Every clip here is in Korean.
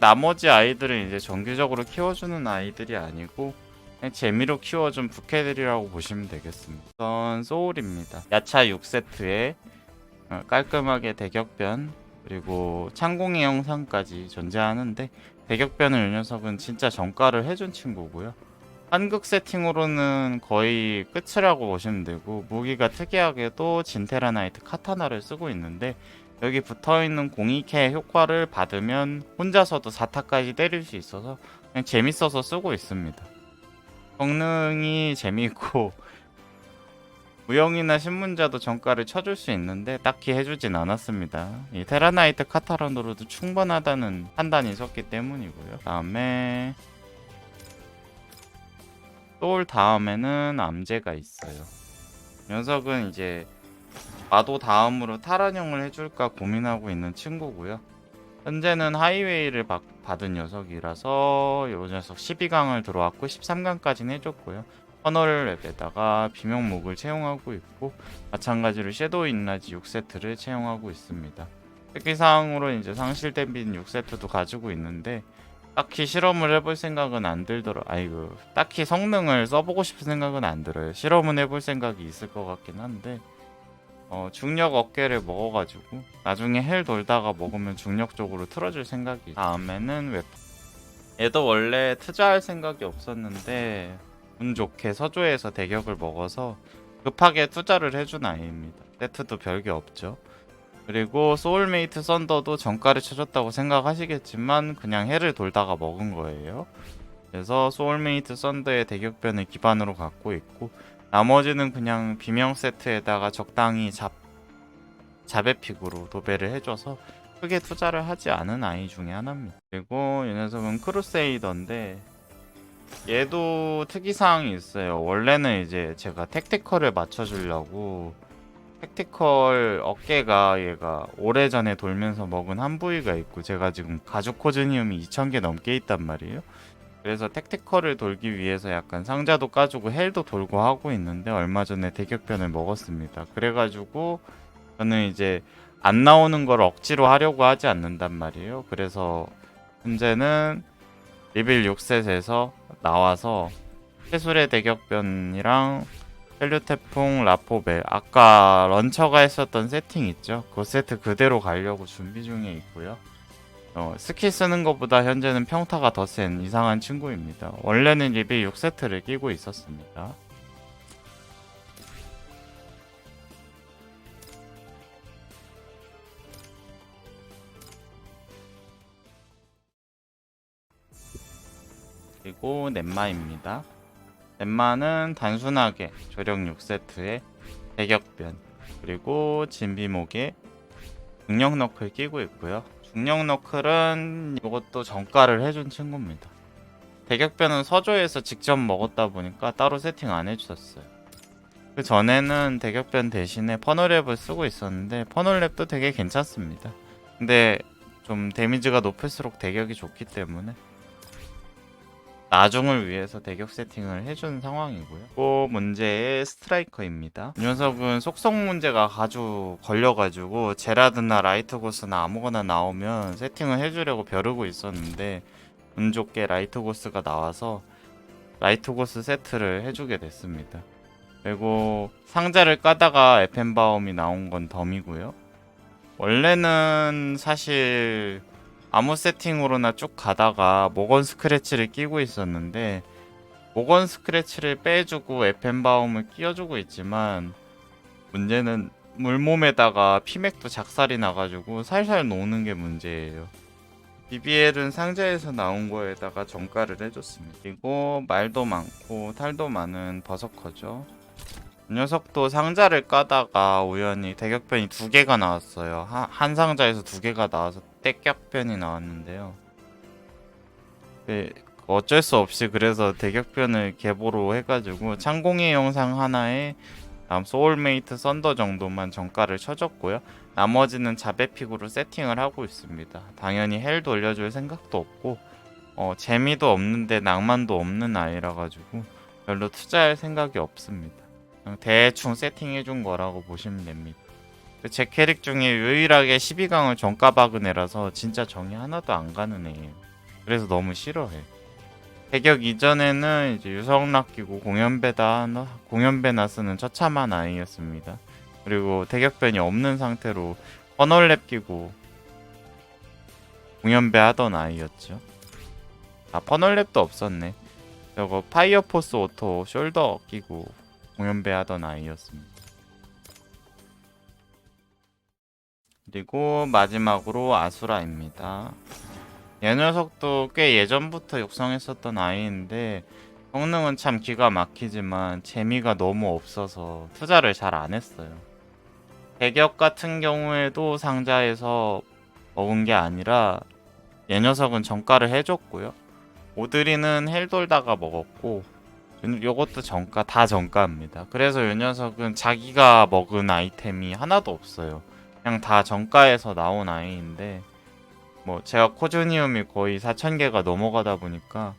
나머지 아이들은 이제 정기적으로 키워주는 아이들이 아니고 재미로 키워준 부캐들이라고 보시면 되겠습니다. 우선 소울입니다. 야차 6세트에 어, 깔끔하게 대격변 그리고 창공의 영상까지 존재하는데 대격변을 이 녀석은 진짜 정가를 해준 친구고요. 한국 세팅으로는 거의 끝이라고 보시면 되고 무기가 특이하게도 진테라 나이트 카타나를 쓰고 있는데 여기 붙어있는 공이캐 효과를 받으면 혼자서도 4타까지 때릴 수 있어서 그냥 재밌어서 쓰고 있습니다. 성능이 재미있고 무용이나 신문자도 정가를 쳐줄 수 있는데 딱히 해주진 않았습니다. 이 테라나이트 카타란으로도 충분하다는 판단이 있었기 때문이고요. 다음에 소울 다음에는 암제가 있어요. 녀석은 이제 마도 다음으로 타란형을 해줄까 고민하고 있는 친구고요. 현재는 하이웨이를 받, 받은 녀석이라서 이 녀석 12강을 들어왔고 13강까지는 해줬고요. 퍼널랩에다가 비명목을 채용하고 있고 마찬가지로 섀도우 인라지 6세트를 채용하고 있습니다. 특기사항으로 이제 상실 댐빈 6세트도 가지고 있는데 딱히 실험을 해볼 생각은 안 들더라. 아이고 딱히 성능을 써보고 싶은 생각은 안 들어요. 실험은 해볼 생각이 있을 것 같긴 한데 어, 중력 어깨를 먹어가지고 나중에 헬 돌다가 먹으면 중력 쪽으로 틀어줄 생각이 다음에는 웹 얘도 원래 투자할 생각이 없었는데 운 좋게 서조에서 대격을 먹어서 급하게 투자를 해준 아이입니다. 세트도 별게 없죠. 그리고 소울메이트 썬더도 정가를 쳐줬다고 생각하시겠지만 그냥 해를 돌다가 먹은 거예요. 그래서 소울메이트 썬더의 대격변을 기반으로 갖고 있고 나머지는 그냥 비명 세트에다가 적당히 잡 자배픽으로 도배를 해줘서 크게 투자를 하지 않은 아이 중에 하나입니다. 그리고 이 녀석은 크루세이더인데 얘도 특이사항이 있어요. 원래는 이제 제가 택티컬을 맞춰주려고 택티컬 어깨가 얘가 오래전에 돌면서 먹은 한 부위가 있고 제가 지금 가죽 코즈니움이 2000개 넘게 있단 말이에요. 그래서 택티컬을 돌기 위해서 약간 상자도 까주고 헬도 돌고 하고 있는데 얼마 전에 대격변을 먹었습니다. 그래가지고 저는 이제 안 나오는 걸 억지로 하려고 하지 않는단 말이에요. 그래서 현재는 리빌 6셋에서 나와서 해술의 대격변이랑 헬류태풍 라포벨 아까 런처가 했었던 세팅 있죠? 그 세트 그대로 가려고 준비 중에 있고요. 어, 스킬 쓰는 것보다 현재는 평타가 더 센 이상한 친구입니다. 원래는 리빌 6세트를 끼고 있었습니다. 그리고 넷마입니다. 넷마는 단순하게 조력 6세트에 대격변 그리고 진비목에 중력 너클 끼고 있고요. 중력 너클은 이것도 정가를 해준 친구입니다. 대격변은 서조에서 직접 먹었다 보니까 따로 세팅 안 해주셨어요. 그 전에는 대격변 대신에 퍼널랩을 쓰고 있었는데 퍼널랩도 되게 괜찮습니다. 근데 좀 데미지가 높을수록 대격이 좋기 때문에 나중을 위해서 대격 세팅을 해준 상황이고요. 또 문제의 스트라이커입니다. 이 녀석은 속성 문제가 아주 걸려가지고 제라드나 라이트고스나 아무거나 나오면 세팅을 해주려고 벼르고 있었는데 운 좋게 라이트고스가 나와서 라이트고스 세트를 해주게 됐습니다. 그리고 상자를 까다가 에펜바움이 나온 건 덤이고요. 원래는 사실 아무 세팅으로나 쭉 가다가 모건 스크래치를 끼고 있었는데 모건 스크래치를 빼주고 에펜바움을 끼워주고 있지만 문제는 물몸에다가 피맥도 작살이 나가지고 살살 노는 게 문제예요. BBL은 상자에서 나온 거에다가 정가를 해줬습니다. 그리고 말도 많고 탈도 많은 버서커죠. 이 녀석도 상자를 까다가 우연히 대격변이 두 개가 나왔어요. 한, 한 상자에서 두 개가 나와서 떼격변이 나왔는데요. 네, 어쩔 수 없이 그래서 대격변을 계보로 해가지고 창공의 영상 하나에 소울메이트 썬더 정도만 정가를 쳐줬고요. 나머지는 자배픽으로 세팅을 하고 있습니다. 당연히 헬 돌려줄 생각도 없고 어, 재미도 없는데 낭만도 없는 아이라 가지고 별로 투자할 생각이 없습니다. 대충 세팅해준 거라고 보시면 됩니다. 제 캐릭 중에 유일하게 12강을 정가 박은 애라서 진짜 정이 하나도 안 가는 애예요. 그래서 너무 싫어해. 대격 이전에는 이제 유성락 끼고 공연배다 공연배나 쓰는 처참한 아이였습니다. 그리고 대격변이 없는 상태로 퍼널랩 끼고 공연배 하던 아이였죠. 아 퍼널랩도 없었네. 저거 파이어포스 오토 숄더 끼고 공연배 하던 아이였습니다. 그리고 마지막으로 아수라입니다. 얘 녀석도 꽤 예전부터 육성했었던 아이인데 성능은 참 기가 막히지만 재미가 너무 없어서 투자를 잘 안 했어요. 대격 같은 경우에도 상자에서 먹은 게 아니라 얘 녀석은 정가를 해줬고요. 오드리는 헬 돌다가 먹었고 요것도 정가 다 정가입니다. 그래서 이 녀석은 자기가 먹은 아이템이 하나도 없어요. 그냥 다 정가에서 나온 아이인데 뭐 제가 코즈니움이 거의 4,000개가 넘어가다 보니까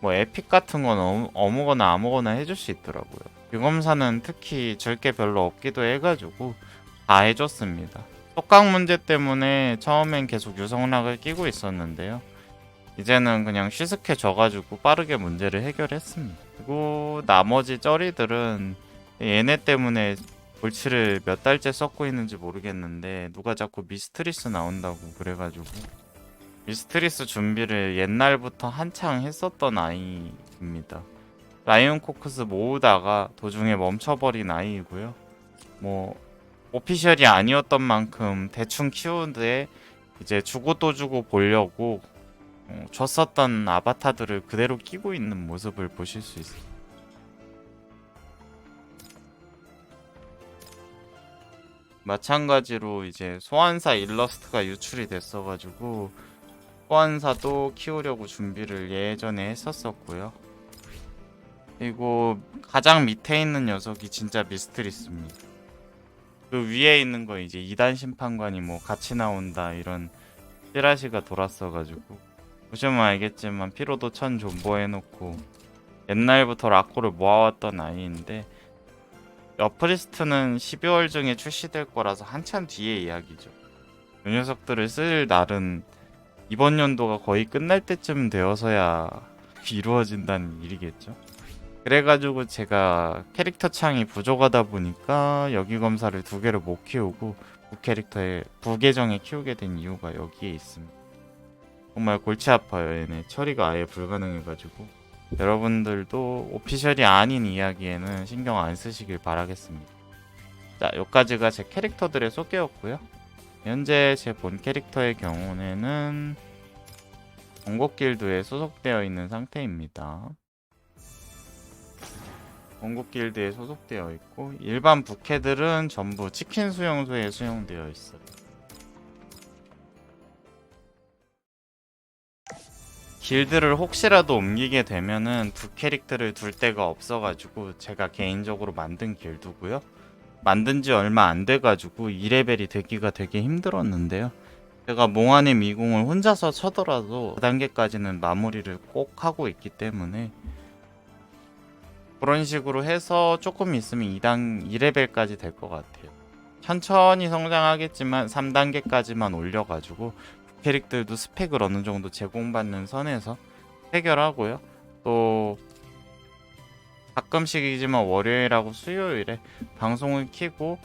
뭐 에픽 같은 건 어무, 어무거나 아무거나 해줄 수 있더라고요. 유검사는 특히 줄 게 별로 없기도 해가지고 다 해줬습니다. 속강 문제 때문에 처음엔 계속 유성락을 끼고 있었는데요. 이제는 그냥 쉬스케 져가지고 빠르게 문제를 해결했습니다. 그리고 나머지 쩌리들은 얘네 때문에 골치를 몇 달째 썩고 있는지 모르겠는데 누가 자꾸 미스트리스 나온다고 그래가지고 미스트리스 준비를 옛날부터 한창 했었던 아이입니다. 라이온 코크스 모으다가 도중에 멈춰버린 아이이고요. 뭐 오피셜이 아니었던 만큼 대충 키우는데 이제 주고 또 주고 보려고 어, 줬었던 아바타들을 그대로 끼고 있는 모습을 보실 수 있어요. 마찬가지로 이제 소환사 일러스트가 유출이 됐어가지고 소환사도 키우려고 준비를 예전에 했었었고요. 그리고 가장 밑에 있는 녀석이 진짜 미스트리스입니다. 그 위에 있는 거 이제 2단 심판관이 뭐 같이 나온다 이런 찌라시가 돌았어가지고 보시면 알겠지만 피로도 천 존버해놓고 옛날부터 라코를 모아왔던 아이인데 어프리스트는 12월 중에 출시될 거라서 한참 뒤의 이야기죠. 이 녀석들을 쓸 날은 이번 연도가 거의 끝날 때쯤 되어서야 이루어진다는 일이겠죠. 그래가지고 제가 캐릭터 창이 부족하다 보니까 여기 검사를 두 개를 못 키우고 부캐릭터에 부계정에 키우게 된 이유가 여기에 있습니다. 정말 골치 아파요 얘네 처리가 아예 불가능해가지고 여러분들도 오피셜이 아닌 이야기에는 신경 안 쓰시길 바라겠습니다. 자, 여기까지가 제 캐릭터들의 소개였고요. 현재 제 본 캐릭터의 경우에는 원곡길드에 소속되어 있는 상태입니다. 원곡길드에 소속되어 있고 일반 부캐들은 전부 치킨 수용소에 수용되어 있어요. 길드를 혹시라도 옮기게 되면은 두 캐릭터를 둘 데가 없어가지고 제가 개인적으로 만든 길드고요. 만든 지 얼마 안 돼가지고 2레벨이 되기가 되게 힘들었는데요. 제가 몽환의 미궁을 혼자서 쳐더라도 그 단계까지는 마무리를 꼭 하고 있기 때문에 그런 식으로 해서 조금 있으면 2단 2레벨까지 될 것 같아요. 천천히 성장하겠지만 3단계까지만 올려가지고 캐릭들도 스펙을 어느 정도 제공받는 선에서 해결하고요. 또 가끔씩이지만 월요일하고 수요일에 방송을 키고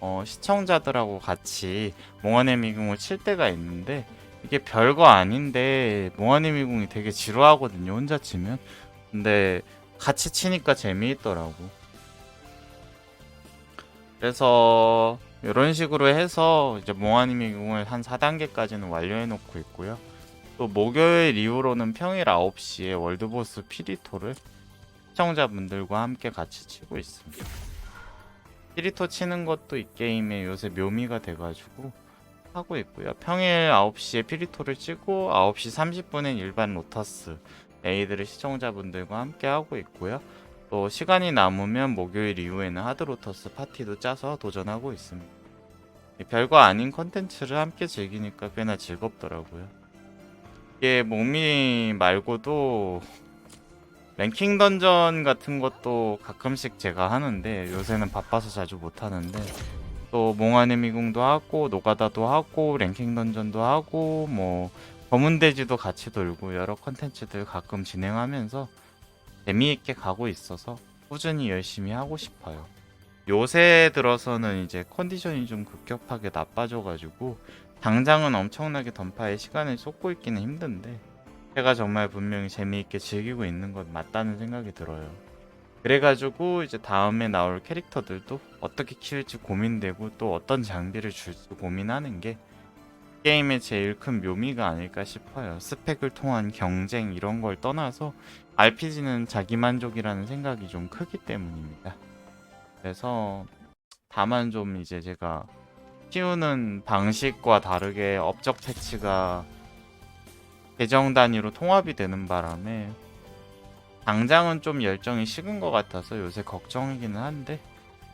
어, 시청자들하고 같이 몽환의 미궁을 칠 때가 있는데 이게 별거 아닌데 몽환의 미궁이 되게 지루하거든요 혼자 치면 근데 같이 치니까 재미있더라고 그래서 이런 식으로 해서 이제 몽환의 미궁을 한 4단계까지는 완료해 놓고 있고요 또 목요일 이후로는 평일 9시에 월드보스 피리토를 시청자분들과 함께 같이 치고 있습니다 피리토 치는 것도 이 게임의 요새 묘미가 돼가지고 하고 있고요. 평일 9시에 피리토를 치고 9시 30분엔 일반 로터스 레이드를 시청자분들과 함께 하고 있고요. 또 시간이 남으면 목요일 이후에는 하드 로터스 파티도 짜서 도전하고 있습니다. 별거 아닌 컨텐츠를 함께 즐기니까 꽤나 즐겁더라고요. 이게 목미 말고도 랭킹 던전 같은 것도 가끔씩 제가 하는데 요새는 바빠서 자주 못 하는데 또 몽환의 미궁도 하고 노가다도 하고 랭킹 던전도 하고 뭐 검은 돼지도 같이 돌고 여러 컨텐츠들 가끔 진행하면서 재미있게 가고 있어서 꾸준히 열심히 하고 싶어요. 요새 들어서는 이제 컨디션이 좀 급격하게 나빠져가지고 당장은 엄청나게 던파에 시간을 쏟고 있기는 힘든데 제가 정말 분명히 재미있게 즐기고 있는 건 맞다는 생각이 들어요. 그래가지고 이제 다음에 나올 캐릭터들도 어떻게 키울지 고민되고 또 어떤 장비를 줄지 고민하는 게 게임의 제일 큰 묘미가 아닐까 싶어요. 스펙을 통한 경쟁 이런 걸 떠나서 RPG는 자기만족이라는 생각이 좀 크기 때문입니다. 그래서 다만 좀 이제 제가 키우는 방식과 다르게 업적 패치가 계정 단위로 통합이 되는 바람에 당장은 좀 열정이 식은 것 같아서 요새 걱정이기는 한데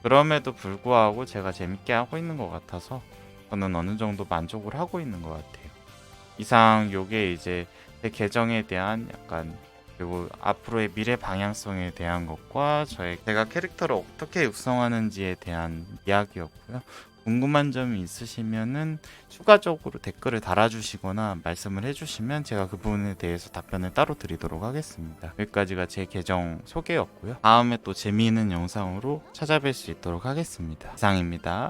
그럼에도 불구하고 제가 재밌게 하고 있는 것 같아서 저는 어느 정도 만족을 하고 있는 것 같아요. 이상 요게 이제 제 계정에 대한 약간 그리고 앞으로의 미래 방향성에 대한 것과 저의 제가 캐릭터를 어떻게 육성하는지에 대한 이야기였고요. 궁금한 점이 있으시면은 추가적으로 댓글을 달아주시거나 말씀을 해주시면 제가 그 부분에 대해서 답변을 따로 드리도록 하겠습니다. 여기까지가 제 계정 소개였고요. 다음에 또 재미있는 영상으로 찾아뵐 수 있도록 하겠습니다. 이상입니다.